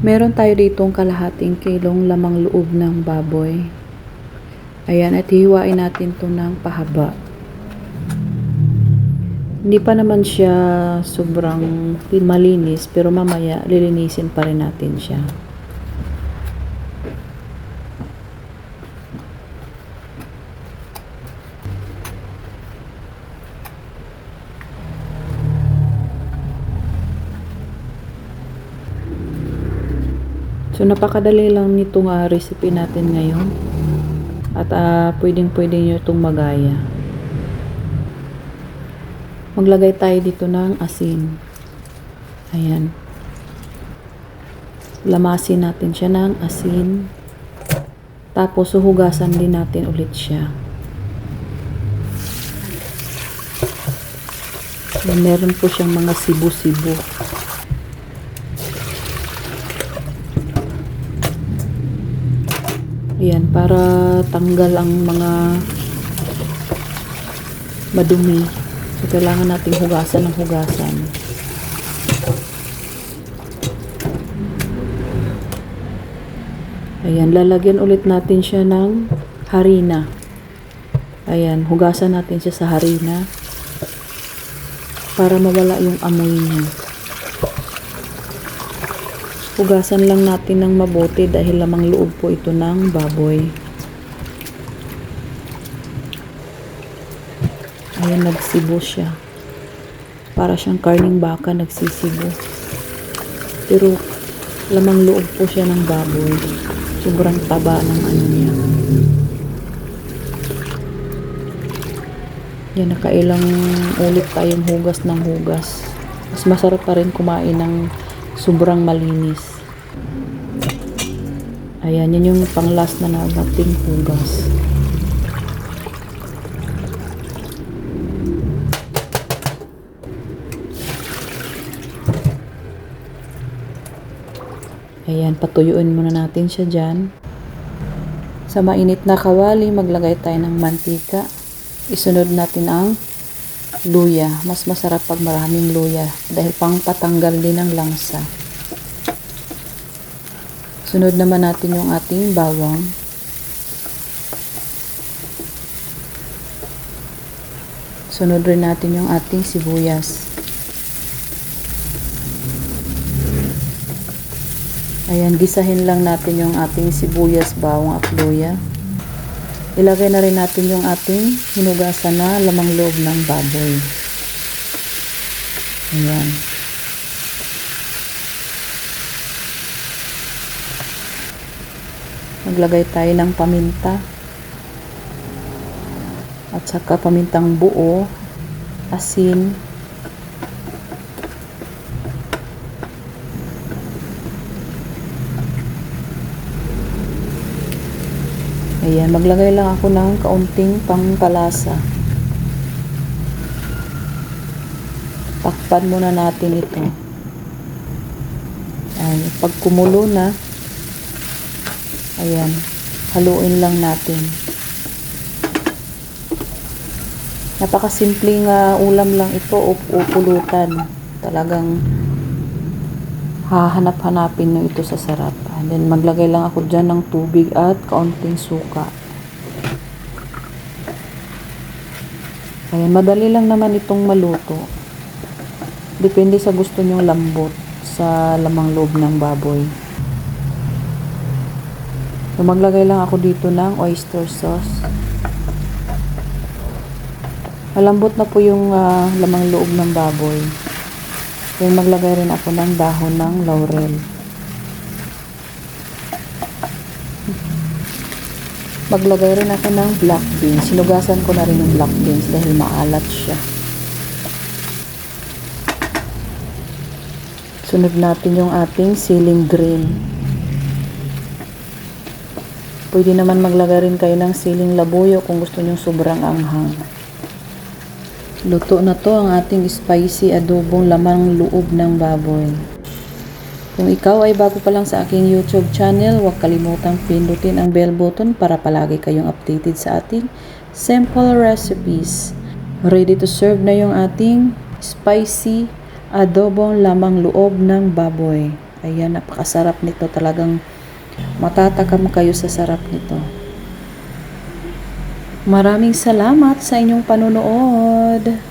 Meron tayo ditong kalahating kilong lamang loob ng baboy. Ayan, at hiwain natin to ng pahaba. Hindi pa naman siya sobrang malinis, pero mamaya lilinisin pa rin natin siya. So napakadali lang nitong ah, recipe natin ngayon. At ah, pwedeng pwede nyo itong magaya. Maglagay tayo dito ng asin. Ayan. Lamasin natin siya ng asin. Tapos suhugasan din natin ulit siya. Ayan, meron po siyang mga sibo-sibo. Ayan, para tanggal ang mga madumi. So, kailangan nating hugasan ng hugasan. Ayan, lalagyan ulit natin siya ng harina. Ayan, hugasan natin siya sa harina para mawala yung amoy niya. Hugasan lang natin ng mabuti dahil lamang loob po ito ng baboy. Ayan, nagsibo siya. Para siyang karning baka nagsisibo. Pero lamang loob po siya ng baboy. Sobrang taba ng ano niya. Yan, nakailang ulit tayong hugas ng hugas. Mas masarap pa rin kumain ng sobrang malinis. Ayan, yan yung pang last na nating hugas. Ayan, patuyuin muna natin siya dyan. Sa mainit na kawali, maglagay tayo ng mantika. Isunod natin ang luya. Mas masarap pag maraming luya dahil pang patanggal din ng langsa. Sunod naman natin yung ating bawang. Sunod rin natin yung ating sibuyas. Ayan, gisahin lang natin yung ating sibuyas, bawang at luya. Ilagay na rin natin yung ating hinugasan na lamang loob ng baboy. Ayan. Maglagay tayo ng paminta. At saka pamintang buo, asin, Ayan, maglagay lang ako ng kaunting pangpalasa. Takpan muna natin ito. Ayan, pag kumulo na, ayan, haluin lang natin. Napakasimpleng uh, ulam lang ito o, pulutan. Talagang hahanap-hanapin nyo ito sa sarap. And then, maglagay lang ako dyan ng tubig at kaunting suka. Ayan, madali lang naman itong maluto. Depende sa gusto nyong lambot sa lamang loob ng baboy. So, maglagay lang ako dito ng oyster sauce. Malambot na po yung uh, lamang loob ng baboy. Then, maglagay rin ako ng dahon ng laurel. Maglagay rin ako ng black beans. Sinugasan ko na rin yung black beans dahil maalat siya. Sunod natin yung ating ceiling green. Pwede naman maglagay rin kayo ng siling labuyo kung gusto nyo sobrang anghang. Luto na to ang ating spicy adobong lamang loob ng baboy. Kung ikaw ay bago pa lang sa aking YouTube channel, huwag kalimutang pindutin ang bell button para palagi kayong updated sa ating simple recipes. Ready to serve na yung ating spicy adobong lamang loob ng baboy. Ayan, napakasarap nito. Talagang matatakam kayo sa sarap nito. Maraming salamat sa inyong panonood.